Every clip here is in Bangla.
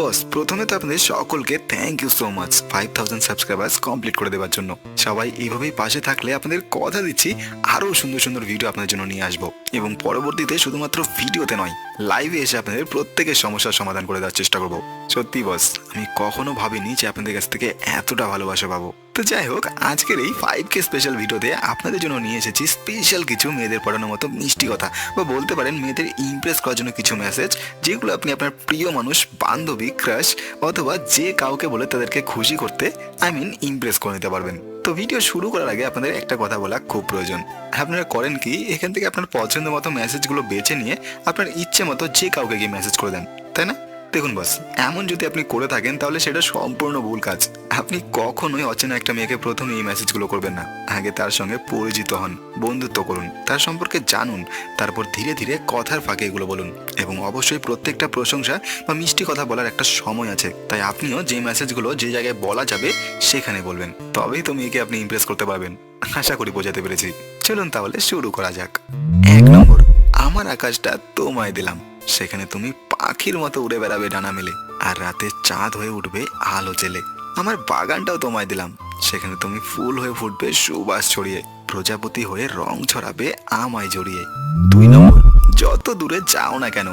বস, প্রথমে তো আপনাদের সকলকে thank you so much five thousand subscribers complete করে দেওয়ার জন্য। সবাই এইভাবেই পাশে থাকলে আপনাদের কথা দিচ্ছি, আরও সুন্দর সুন্দর ভিডিও আপনাদের জন্য নিয়ে আসব। এবং পরবর্তীতে শুধুমাত্র ভিডিওতে নয় লাইভে এসে আপনাদের প্রত্যেকের সমস্যার সমাধান করে দেওয়ার চেষ্টা করব। সত্যি বস, আমি কখনো ভাবিনি যে আপনাদের কাছ থেকে এতটা ভালোবাসা পাবো। তো যাই হোক, আজকের এই ফাইভ কে স্পেশাল ভিডিওতে আপনাদের জন্য নিয়ে এসেছি স্পেশাল কিছু মেয়েদের পড়ানোর মতো মিষ্টি কথা বা বলতে পারেন মেয়েদের ইমপ্রেস করার জন্য কিছু মেসেজ যেগুলো আপনি আপনার প্রিয় মানুষ, বান্ধবী ক্রাশ অথবা যে কাউকে বলে তাদেরকে খুশি করতে আই মিন ইমপ্রেস করে নিতে পারবেন। তো ভিডিও শুরু করার আগে আপনাদের একটা কথা বলা খুব প্রয়োজন। আপনারা করেন কি, এখান থেকে আপনার পছন্দ মতো মেসেজগুলো বেছে নিয়ে আপনার ইচ্ছে মতো যে কাউকে গিয়ে মেসেজ করে দেন, তাই না? দেখুন বস, এমন যদি আপনি করে থাকেন, তাহলে সেটা সম্পূর্ণ ভুল কাজ। আপনি কখনোই অচেনা একটা মেয়েকে প্রথমে এই মেসেজগুলো করবেন না। আগে তার সঙ্গে পরিচিত হন, বন্ধুত্ব করুন, তার সম্পর্কে জানুন, তারপর ধীরে ধীরে কথার ফাঁকে এগুলো বলুন। এবং অবশ্যই প্রত্যেকটা প্রশংসা বা মিষ্টি কথা বলার একটা সময় আছে। তাই আপনিও যে মেসেজগুলো যে জায়গায় বলা যাবে, সেখানে বলবেন। তবেই তো মেয়েকে আপনি ইমপ্রেস করতে পারবেন। আশা করি বোঝাতে পেরেছি। চলুন তাহলে শুরু করা যাক। আমার আকাশটা তোমায় দিলাম। সেখানে তুমি পাখির মতো উড়ে বেড়াবে ডানা মেলে, আর রাতে চাঁদ হয়ে উঠবে আলো জেলে। আমার বাগানটাও তোমায় দিলাম। সেখানে তুমি ফুল হয়ে ফুটবে সুবাস ছড়িয়ে, প্রজাপতি হয়ে রং ছড়াবে আমায় জড়িয়ে। দুই নম্বর, যত দূরে যাও না কেন,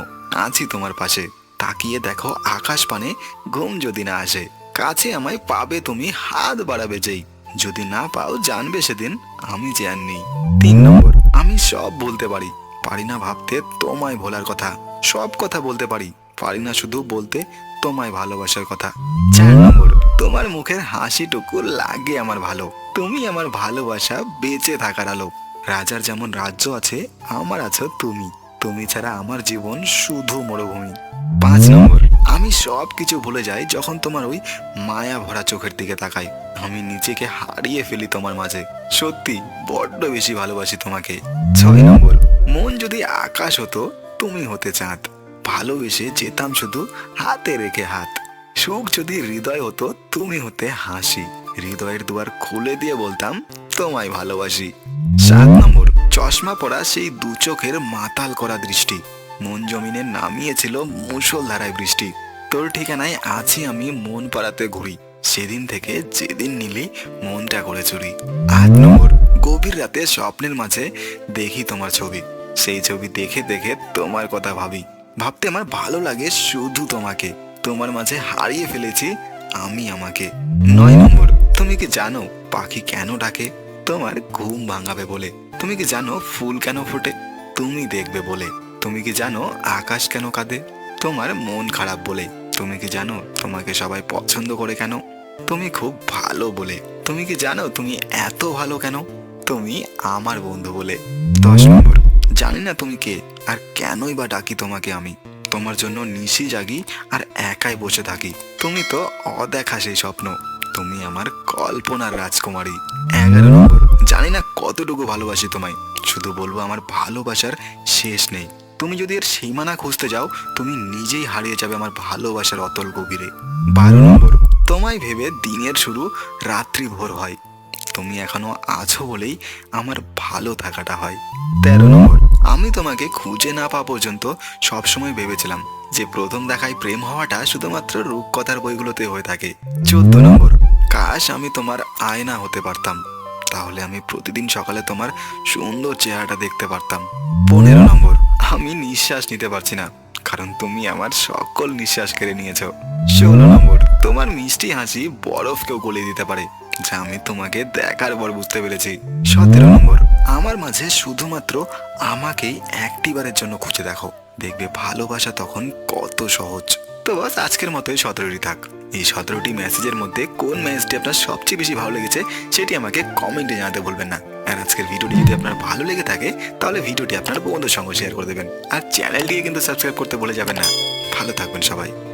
আছি তোমার পাশে। তাকিয়ে দেখো আকাশ পানে ঘুম যদি না আসে, কাছে আমায় পাবে তুমি হাত বাড়াবে যেই। যদি না পাও জানবে সেদিন, আমি যে নেই। তিন নম্বর, আমি সব বলতে পারি। পারি না ভাবতে তোমায় ভোলার কথা। সব কথা বলতে পারি পারি না শুধু বলতে তোমায় ভালোবাসার কথা। চার নম্বর, তোমার মুখের হাসিটুকু লাগে আমার ভালো। তুমি আমার ভালোবাসা বেঁচে থাকার আলো। রাজার যেমন রাজ্য আছে, আমার আছো তুমি। তুমি ছাড়া আমার জীবন শুধু মরুভূমি। পাঁচ নম্বর, আমি সব কিছু ভুলে যাই যখন তোমার ওই মায়া ভরা চোখের দিকে তাকাই। আমি নিজেকে হারিয়ে ফেলি তোমার মাঝে। সত্যি, বড্ড বেশি ভালোবাসি তোমাকে। ছয় নম্বর মন যদি আকাশ হতো, তুমি হতে চাঁদ। ভালোবেসে যেতাম শুধু হাতে রেখে হাত। সুখ যদি হৃদয় হতো, তুমি হতে হাসি। হৃদয়ের দুয়ার খুলে দিয়ে বলতাম, তোমায় ভালোবাসি। সাত নম্বর, চশমা পরা সেই দু চোখের মাতাল করা দৃষ্টি। মন জমিনে নামিয়েছিল মুষলধারায় বৃষ্টি। তোর ঠিকানায় আছি আমি মন পাড়াতে ঘুরি। সেদিন থেকে যেদিন নিলি মনটা করে চুরি। আট নম্বর, গভীর রাতে স্বপ্নের মাঝে দেখি তোমার ছবি। সেই ছবি দেখে দেখে তোমার কথা ভাবি। ভাবতে আমার ভালো লাগে শুধু তোমাকে। তোমার মাঝে হারিয়ে ফেলেছি আমি আমাকে। নয় নম্বর, তুমি কি জানো পাখি কেন ডাকে? তোমার ঘুম ভাঙাবে বলে। তুমি কি জানো ফুল কেন ফোটে? তুমি দেখবে বলে। তুমি কি জানো আকাশ কেন কাঁদে? তোমার মন খারাপ বলে। তুমি কি জানো তোমাকে সবাই পছন্দ করে কেন? তুমি খুব ভালো বলে। তুমি কি জানো তুমি এত ভালো কেন? তুমি আমার বন্ধু বলে। দশ নম্বর জানি না তুমি কে, আর কেনই বা ডাকি তোমাকে আমি? তোমার জন্য নিশি জাগি আর একাই বসে থাকি। তুমি তো অদেখা সেই স্বপ্ন। তুমি আমার কল্পনার রাজকুমারী। এগারো নম্বর, জানি না কতটুকু ভালোবাসি তোমায়। শুধু বলব আমার ভালোবাসার শেষ নেই। তুমি যদি এর সীমানা খুঁজতে যাও, তুমি নিজেই হারিয়ে যাবে আমার ভালোবাসার অতল গভীরে। বারো নম্বর, তোমায় ভেবে দিনের শুরু রাত্রি ভোর হয়। তুমি এখনও আছো বলেই আমার ভালো থাকাটা হয়। তেরো নম্বর আমি তোমাকে খুঁজে না পাওয়া পর্যন্ত সবসময় ভেবেছিলাম যে প্রথম দেখায় প্রেম হওয়াটা শুধুমাত্র রূপকথার বইগুলোতে হয়ে থাকে। চোদ্দ নম্বর, কাশ আমি তোমার আয়না হতে পারতাম। তাহলে আমি প্রতিদিন সকালে তোমার সুন্দর চেহারাটা দেখতে পারতাম। পনেরো নম্বর, আমি নিঃশ্বাস নিতে পারছি না, কারণ তুমি আমার সকল নিঃশ্বাস কেড়ে নিয়েছো। ষোলো নম্বর, তোমার মিষ্টি হাসি বরফকেও গলিয়ে দিতে পারে, যা আমি তোমাকে দেখার পর বুঝতে পেরেছি। সতেরো নম্বর আমার মাঝে শুধুমাত্র আমাকেই একটিবারের জন্য খুঁজে দেখো। দেখবে ভালোবাসা তখন কত সহজ। তো বাস, আজকের মতোই সতেরোটি থাক। এই সতেরোটি মেসেজের মধ্যে কোন মেসেজটি আপনার সবচেয়ে বেশি ভালো লেগেছে সেটি আমাকে কমেন্টে জানাতে বলবেন না। আর আজকের ভিডিওটি যদি আপনার ভালো লেগে থাকে, তাহলে ভিডিওটি আপনার বন্ধুর সঙ্গে শেয়ার করে দেবেন। আর চ্যানেলটিকে কিন্তু সাবস্ক্রাইব করতে বলে যাবেন না। ভালো থাকবেন সবাই।